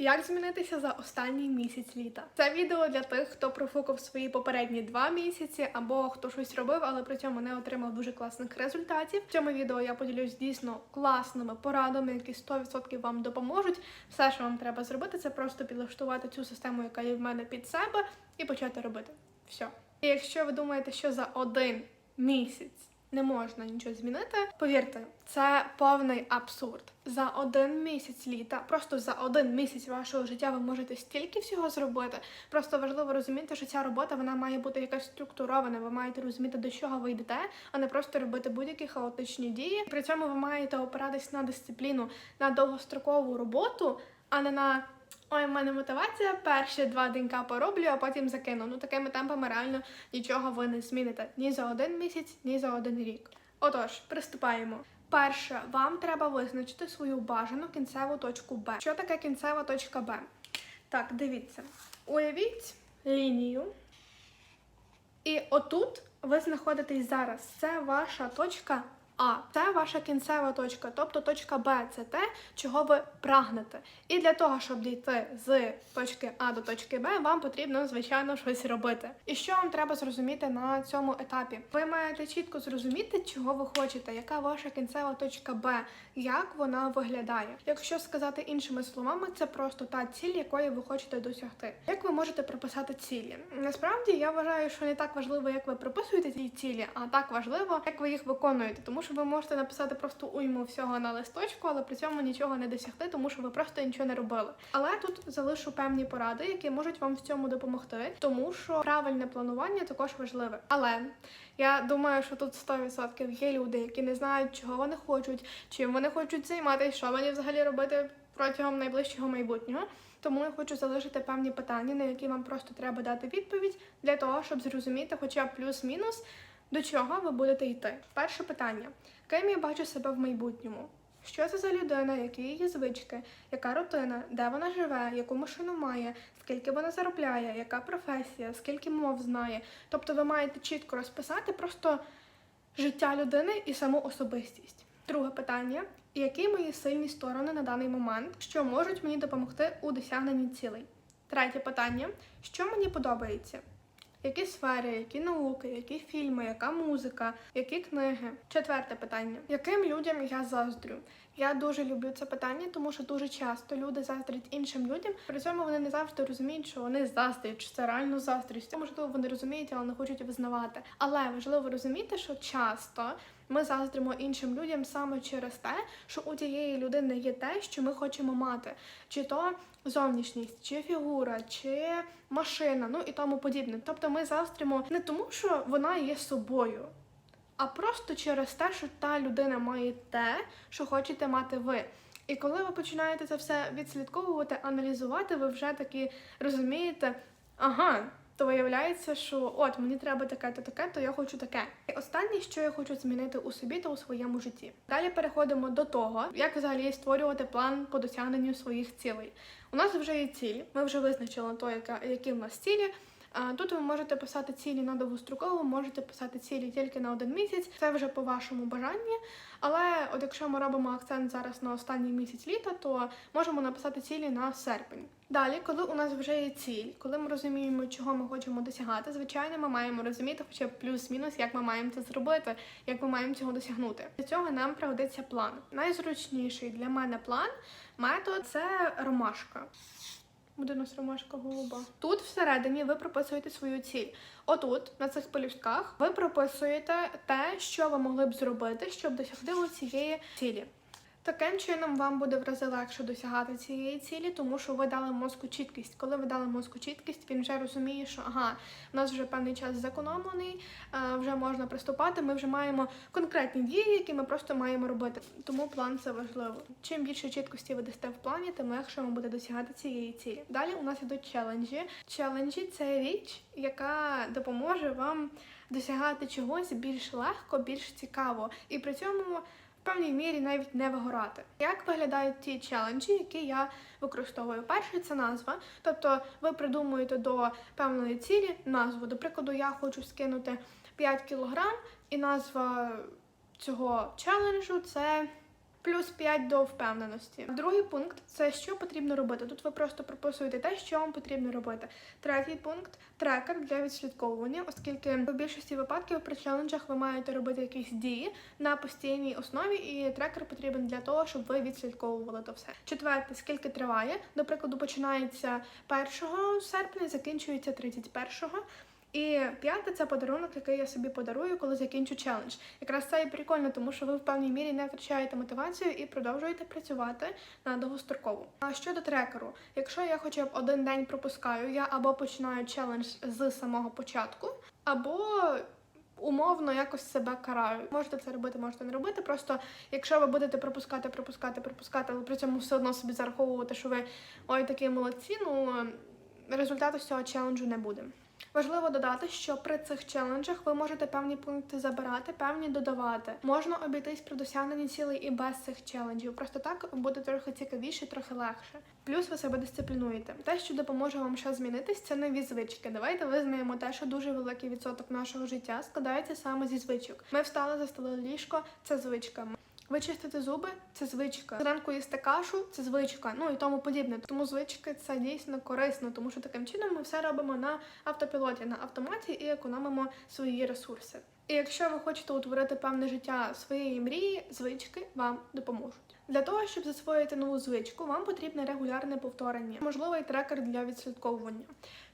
Як змінитися за останній місяць літа? Це відео для тих, хто профукав свої попередні два місяці, або хто щось робив, але при цьому не отримав дуже класних результатів. В цьому відео я поділюсь дійсно класними порадами, які 100% вам допоможуть. Все, що вам треба зробити, це просто підлаштувати цю систему, яка є в мене під себе, і почати робити. Все. І якщо ви думаєте, що за один місяць не можна нічого змінити. Повірте, це повний абсурд. За один місяць літа, просто за один місяць вашого життя ви можете стільки всього зробити. Просто важливо розуміти, що ця робота вона має бути якась структурована. Ви маєте розуміти, до чого ви йдете, а не просто робити будь-які хаотичні дії. При цьому ви маєте опиратись на дисципліну, на довгострокову роботу, а не на Ой, в мене мотивація, перші два денька пороблю, а потім закину. Ну такими темпами реально нічого ви не зміните ні за один місяць, ні за один рік. Отож, приступаємо. Перше, вам треба визначити свою бажану кінцеву точку Б. Що таке кінцева точка Б? Так, дивіться. Уявіть лінію. І отут ви знаходитесь зараз. Це ваша точка а це ваша кінцева точка, тобто точка Б це те, чого ви прагнете. І для того, щоб дійти з точки А до точки Б, вам потрібно, звичайно, щось робити. І що вам треба зрозуміти на цьому етапі? Ви маєте чітко зрозуміти, чого ви хочете, яка ваша кінцева точка Б, як вона виглядає. Якщо сказати іншими словами, це просто та ціль, якої ви хочете досягти. Як ви можете прописати цілі? Насправді я вважаю, що не так важливо, як ви прописуєте ці цілі, а так важливо, як ви їх виконуєте, тому що ви можете написати просто уйму всього на листочку, але при цьому нічого не досягти, тому що ви просто нічого не робили. Але тут залишу певні поради, які можуть вам в цьому допомогти, тому що правильне планування також важливе. Але я думаю, що тут 100% є люди, які не знають, чого вони хочуть, чим вони хочуть займатися, що вони взагалі робити протягом найближчого майбутнього. Тому я хочу залишити певні питання, на які вам просто треба дати відповідь для того, щоб зрозуміти, хоча б плюс-мінус. До чого ви будете йти? Перше питання: ким я бачу себе в майбутньому? Що це за людина, які її звички, яка рутина, де вона живе, яку машину має, скільки вона заробляє, яка професія, скільки мов знає. Тобто ви маєте чітко розписати просто життя людини і саму особистість. Друге питання: які мої сильні сторони на даний момент, що можуть мені допомогти у досягненні цілей? Третє питання: що мені подобається? Які сфери, які науки, які фільми, яка музика, які книги? Четверте питання: яким людям я заздрю? Я дуже люблю це питання, тому що дуже часто люди заздрять іншим людям. При цьому вони не завжди розуміють, що вони заздрять, що це реально заздрість. Можливо, вони розуміють, але не хочуть визнавати. Але важливо розуміти, що часто ми заздримо іншим людям саме через те, що у тієї людини є те, що ми хочемо мати, чи то зовнішність, чи фігура, чи машина, ну і тому подібне. Тобто ми заздримо не тому, що вона є собою. А просто через те, що та людина має те, що хочете мати ви. І коли ви починаєте це все відслідковувати, аналізувати, ви вже таки розумієте, ага, то виявляється, що от мені треба таке, то таке, то я хочу таке. І останнє, що я хочу змінити у собі та у своєму житті. Далі переходимо до того, як взагалі створювати план по досягненню своїх цілей. У нас вже є ціль, ми вже визначили то, яка які в нас цілі. Тут ви можете писати цілі на довгострокову, можете писати цілі тільки на один місяць. Це вже по вашому бажанні. Але от якщо ми робимо акцент зараз на останній місяць літа, то можемо написати цілі на серпень. Далі, коли у нас вже є ціль, коли ми розуміємо, чого ми хочемо досягати, звичайно, ми маємо розуміти, хоча б плюс-мінус, як ми маємо це зробити, як ми маємо цього досягнути. Для цього нам пригодиться план. Найзручніший для мене план метод це ромашка. Буде у нас ромашка голуба. Тут всередині ви прописуєте свою ціль. Отут, на цих полюстках, ви прописуєте те, що ви могли б зробити, щоб досягти цієї цілі. Таким чином вам буде в рази легше досягати цієї цілі, тому що ви дали мозку чіткість. Коли ви дали мозку чіткість, він вже розуміє, що ага, у нас вже певний час зекономлений, вже можна приступати. Ми вже маємо конкретні дії, які ми просто маємо робити. Тому план це важливо. Чим більше чіткості ви дасте в плані, тим легше вам буде досягати цієї цілі. Далі у нас ідуть челенджі. Челенджі це річ, яка допоможе вам досягати чогось більш легко, більш цікаво. І при цьому певній мірі навіть не вигорати. Як виглядають ті челенджі, які я використовую? Перше це назва. Тобто ви придумуєте до певної цілі назву. До прикладу, я хочу скинути 5 кілограм, і назва цього челенджу це Плюс 5 до впевненості. Другий пункт це що потрібно робити. Тут ви просто прописуєте те, що вам потрібно робити. Третій пункт трекер для відслідковування, оскільки в більшості випадків при челенджах ви маєте робити якісь дії на постійній основі, і трекер потрібен для того, щоб ви відслідковували то все. Четверте, скільки триває. До прикладу, починається 1 серпня, закінчується 31-го. І п'яте це подарунок, який я собі подарую, коли закінчу челендж. Якраз це і прикольно, тому що ви в певній мірі не втрачаєте мотивацію і продовжуєте працювати на довгострокову. А щодо трекеру, якщо я хоча б один день пропускаю, я або починаю челендж з самого початку, або умовно якось себе караю. Можете це робити, можете не робити. Просто якщо ви будете пропускати, пропускати, пропускати, але при цьому все одно собі зараховувати, що ви ой такі молодці, ну результату з цього челенджу не буде. Важливо додати, що при цих челенджах ви можете певні пункти забирати, певні додавати. Можна обійтись при досягненні цілей і без цих челенджів. Просто так буде трохи цікавіше, трохи легше. Плюс ви себе дисциплінуєте. Те, що допоможе вам ще змінитись, це нові звички. Давайте визнаємо те, що дуже великий відсоток нашого життя складається саме зі звичок. Ми встали, застелили ліжко, це звичка. Вичистити зуби це звичка. Зранку їсти кашу це звичка, ну і тому подібне. Тому звички це дійсно корисно, тому що таким чином ми все робимо на автопілоті, на автоматі і економимо свої ресурси. І якщо ви хочете утворити певне життя своєї мрії, звички вам допоможуть. Для того, щоб засвоїти нову звичку, вам потрібне регулярне повторення, можливий трекер для відслідковування.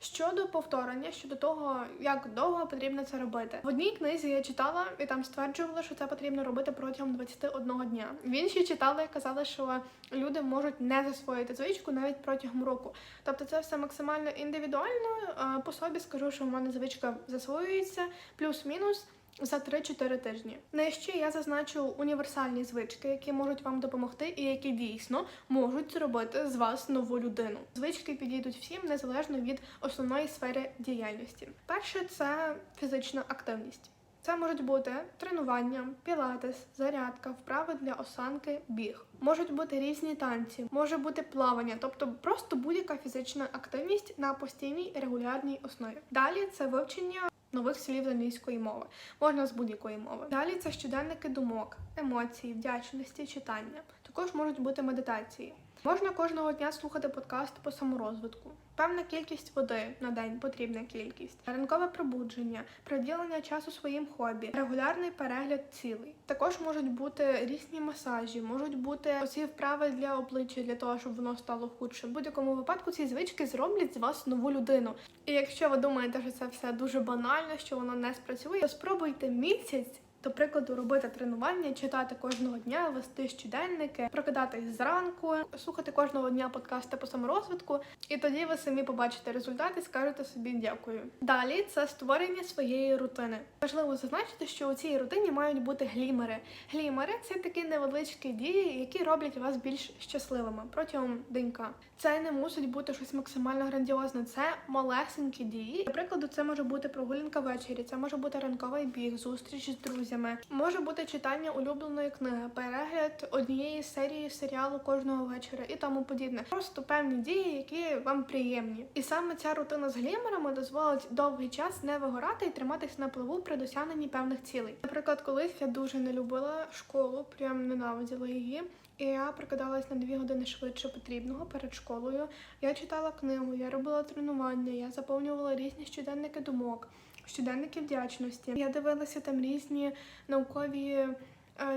Щодо повторення, щодо того, як довго потрібно це робити. В одній книзі я читала і там стверджували, що це потрібно робити протягом 21 дня. В іншій читала і казали, що люди можуть не засвоїти звичку навіть протягом року. Тобто це все максимально індивідуально. Е, По собі скажу, що в мене звичка засвоюється плюс-мінус. За 3-4 тижні. Нижче я зазначу універсальні звички, які можуть вам допомогти, і які дійсно можуть зробити з вас нову людину. Звички підійдуть всім незалежно від основної сфери діяльності. Перше це фізична активність. Це можуть бути тренування, пілатес, зарядка, вправи для осанки, біг. Можуть бути різні танці, може бути плавання, тобто просто будь-яка фізична активність на постійній регулярній основі. Далі це вивчення нових слів з англійської мови, можна з будь-якої мови. Далі це щоденники думок, емоцій, вдячності, читання. Також можуть бути медитації. Можна кожного дня слухати подкаст по саморозвитку. Певна кількість води на день потрібна кількість, ранкове пробудження, приділення часу своїм хобі, регулярний перегляд цілей. Також можуть бути різні масажі, можуть бути оці вправи для обличчя для того, щоб воно стало худше. В будь-якому випадку ці звички зроблять з вас нову людину. І якщо ви думаєте, що це все дуже банально, що воно не спрацює, то спробуйте місяць. До прикладу, робити тренування, читати кожного дня, вести щоденники, прокидатись зранку, слухати кожного дня подкасти по саморозвитку, і тоді ви самі побачите результат і скажете собі дякую. Далі це створення своєї рутини. Важливо зазначити, що у цій рутині мають бути глімери. Глімери це такі невеличкі дії, які роблять вас більш щасливими протягом денька. Це не мусить бути щось максимально грандіозне. Це малесенькі дії. До прикладу, це може бути прогулянка ввечері, це може бути ранковий біг, зустріч з друзями, може бути читання улюбленої книги, перегляд однієї серії серіалу кожного вечора і тому подібне. Просто певні дії, які вам приємні. І саме ця рутина з глімерами дозволить довгий час не вигорати і триматись на плаву при досягненні певних цілей. Наприклад, колись я дуже не любила школу, прям ненавиділа її. І я прокидалась на дві години швидше потрібного перед школою. Я читала книгу, я робила тренування, я заповнювала різні щоденники думок, щоденники вдячності. Я дивилася там різні наукові е,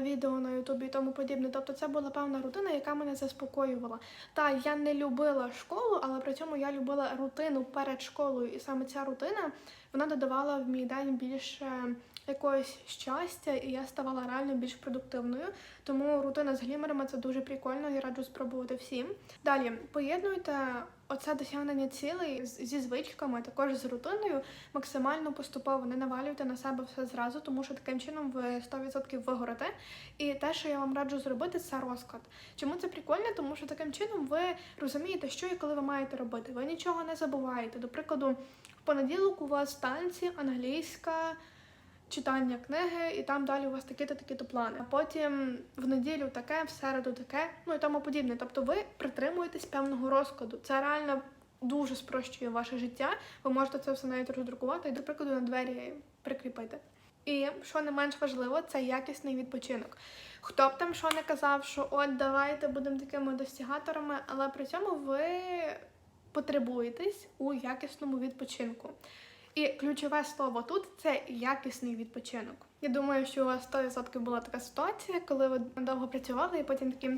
відео на Ютубі і тому подібне. Тобто це була певна рутина, яка мене заспокоювала. Та я не любила школу, але при цьому я любила рутину перед школою. І саме ця рутина вона додавала в мій день більше якогось щастя, і я ставала реально більш продуктивною. Тому рутина з глімерами це дуже прикольно і раджу спробувати всім. Далі поєднуйте оце досягнення цілей зі звичками, також з рутиною, максимально поступово не навалюйте на себе все зразу, тому що таким чином ви 100% вигорите. І те, що я вам раджу зробити, це розклад. Чому це прикольно? Тому що таким чином ви розумієте, що і коли ви маєте робити. Ви нічого не забуваєте. До прикладу, в понеділок у вас танці, англійська. Читання книги, і там далі у вас такі-то такі-то плани. А потім в неділю таке, в середу таке, ну і тому подібне. Тобто ви притримуєтесь певного розкладу. Це реально дуже спрощує ваше життя. Ви можете це все навіть роздрукувати і, до прикладу, на двері прикріпити. І що не менш важливо, це якісний відпочинок. Хто б там що не казав, що от давайте будемо такими достігаторами, але при цьому ви потребуєтесь у якісному відпочинку. І ключове слово тут це якісний відпочинок. Я думаю, що у вас 100% була така ситуація, коли ви довго працювали, і потім такі,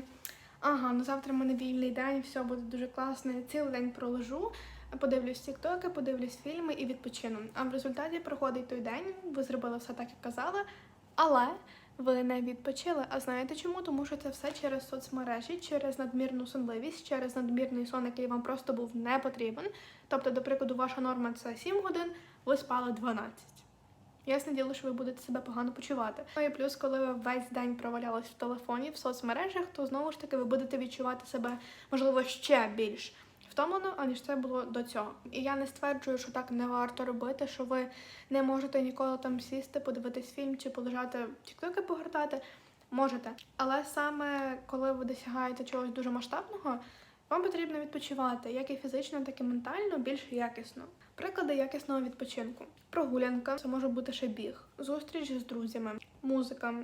ага, ну завтра в мене вільний день, все буде дуже класно, цілий день пролежу, подивлюсь тіктоки, подивлюсь фільми і відпочину. А в результаті проходить той день, ви зробили все так, як казали, але ви не відпочили. А знаєте чому? Тому що це все через соцмережі, через надмірну сонливість, через надмірний сон, який вам просто був не потрібен. Тобто, до прикладу, ваша норма це 7 годин, ви спали 12. Ясне діло, що ви будете себе погано почувати. Ну і плюс, коли ви весь день провалялись в телефоні, в соцмережах, то знову ж таки ви будете відчувати себе, можливо, ще більш втомлено, аніж це було до цього. І я не стверджую, що так не варто робити, що ви не можете ніколи там сісти, подивитись фільм чи полежати тіктоки погортати. Можете, але саме коли ви досягаєте чогось дуже масштабного, вам потрібно відпочивати як і фізично, так і ментально, більш якісно. Приклади якісного відпочинку: прогулянка, це може бути ще біг, зустріч з друзями, музика,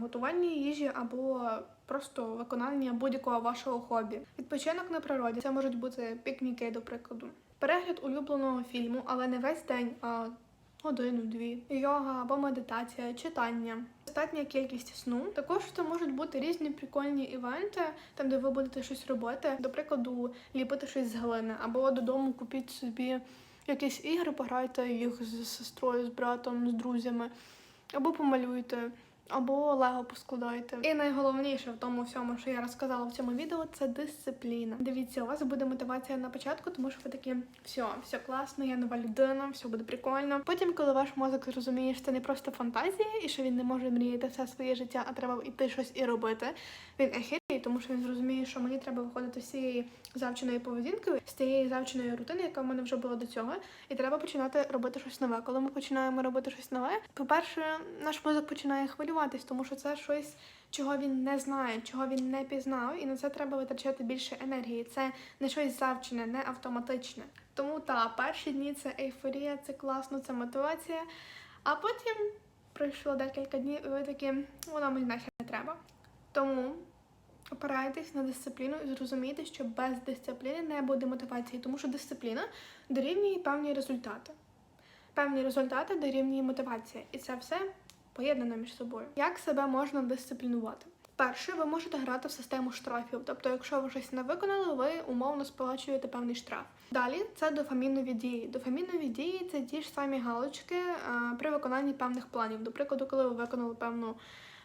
готування їжі або просто виконання будь-якого вашого хобі. Відпочинок на природі це можуть бути пікніки, до прикладу, перегляд улюбленого фільму, але не весь день, а годину-дві, йога або медитація, читання. Достатня кількість сну. Також це можуть бути різні прикольні івенти, там де ви будете щось робити. До прикладу, ліпити щось з глини, або додому купіть собі якісь ігри, пограйте їх з сестрою, з братом, з друзями, або помалюйте. Або лего поскладайте. І найголовніше в тому всьому, що я розказала в цьому відео, це дисципліна. Дивіться, у вас буде мотивація на початку, тому що ви такі все, все класно, я нова людина, все буде прикольно. Потім, коли ваш мозок зрозуміє, що це не просто фантазія, і що він не може мріяти все своє життя, а треба йти щось і робити. Він ехіріє, тому що він зрозуміє, що мені треба виходити з цієї завченої поведінки, з цієї завченої рутини, яка в мене вже була до цього, і треба починати робити щось нове. Коли ми починаємо робити щось нове, по-перше, наш мозок починає хвилюватись, тому що це щось, чого він не знає, чого він не пізнав, і на це треба витрачати більше енергії. Це не щось завчене, не автоматичне. Тому та перші дні це ейфорія, це класно, це мотивація. А потім пройшло декілька днів, і ви такі, воно мені нахер не треба. Тому опирайтесь на дисципліну і зрозумійте, що без дисципліни не буде мотивації, тому що дисципліна дорівнює певні результати. Певні результати дорівнює мотивація. І це все поєднано між собою. Як себе можна дисциплінувати? Перше, ви можете грати в систему штрафів. Тобто, якщо ви щось не виконали, ви умовно сплачуєте певний штраф. Далі це дофамінові дії. Дофамінові дії це ті ж самі галочки а, при виконанні певних планів. До прикладу, коли ви виконали певну.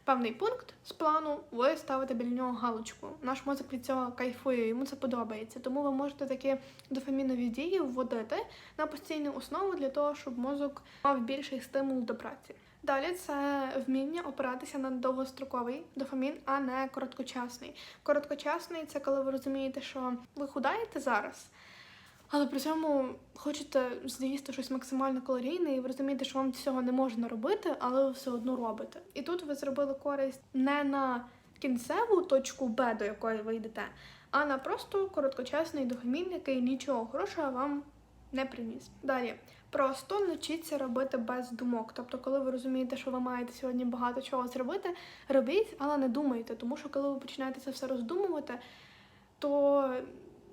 Певний пункт з плану, ви ставите біля нього галочку. Наш мозок від цього кайфує, йому це подобається. Тому ви можете такі дофамінові дії вводити на постійну основу для того, щоб мозок мав більший стимул до праці. Далі це вміння опиратися на довгостроковий дофамін, а не короткочасний. Короткочасний це коли ви розумієте, що ви худаєте зараз, але при цьому хочете з'їсти щось максимально калорійне, і ви розумієте, що вам цього не можна робити, але ви все одно робите. І тут ви зробили користь не на кінцеву точку Б, до якої ви йдете, а на просто короткочасний дофамін, який нічого хорошого вам не приніс. Далі. Просто навчіться робити без думок. Тобто, коли ви розумієте, що ви маєте сьогодні багато чого зробити, робіть, але не думайте. Тому що коли ви починаєте це все роздумувати, то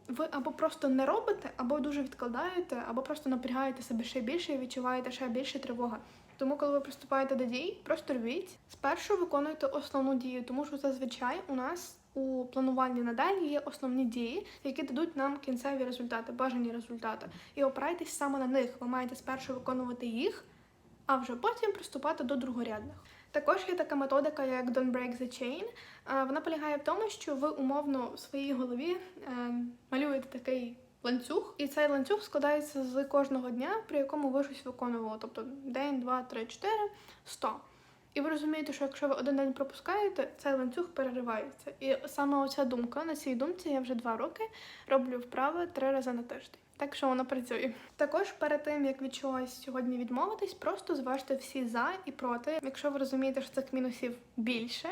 ви або просто не робите, або дуже відкладаєте, або просто напрягаєте себе ще більше і відчуваєте ще більше тривога. Тому, коли ви приступаєте до дій, просто робіть. Спершу виконуйте основну дію, тому що зазвичай у нас у плануванні надалі є основні дії, які дадуть нам кінцеві результати, бажані результати. І опирайтесь саме на них. Ви маєте спершу виконувати їх, а вже потім приступати до другорядних. Також є така методика, як Don't Break the Chain. Е, Вона полягає в тому, що ви умовно в своїй голові е, малюєте такий ланцюг, і цей ланцюг складається з кожного дня, при якому ви щось виконували. Тобто день, два, три, чотири, сто. І ви розумієте, що якщо ви один день пропускаєте, цей ланцюг переривається. І саме оця думка на цій думці я вже два роки роблю вправи три рази на тиждень. Так що воно працює. Також перед тим як від чогось сьогодні відмовитись, просто зважте всі за і проти. Якщо ви розумієте, що цих мінусів більше,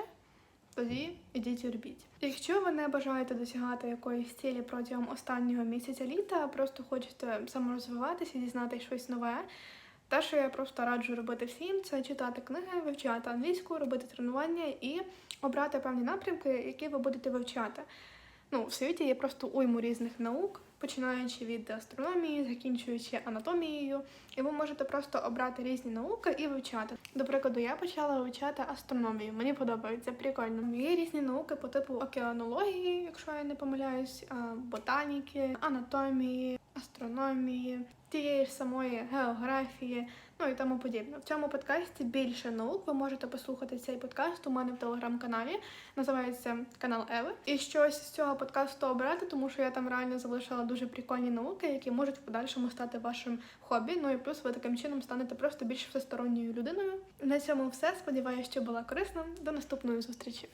тоді ідіть і робіть. Якщо ви не бажаєте досягати якоїсь цілі протягом останнього місяця літа, а просто хочете саморозвиватися, дізнатися щось нове, Те, що я просто раджу робити всім, це читати книги, вивчати англійську, робити тренування і обрати певні напрямки, які ви будете вивчати. Ну, в світі є просто уйму різних наук, починаючи від астрономії, закінчуючи анатомією, і ви можете просто обрати різні науки і вивчати. До прикладу, я почала вивчати астрономію. Мені подобається прикольно. Є різні науки по типу океанології, якщо я не помиляюсь, ботаніки, анатомії, астрономії, тієї ж самої географії, ну і тому подібне. В цьому подкасті більше наук. Ви можете послухати цей подкаст у мене в телеграм-каналі. Називається канал Еви. І щось з цього подкасту обрати, тому що я там реально залишила дуже прикольні науки, які можуть в подальшому стати вашим хобі. Ну і плюс ви таким чином станете просто більш всесторонньою людиною. На цьому все. Сподіваюся, що була корисна. До наступної зустрічі.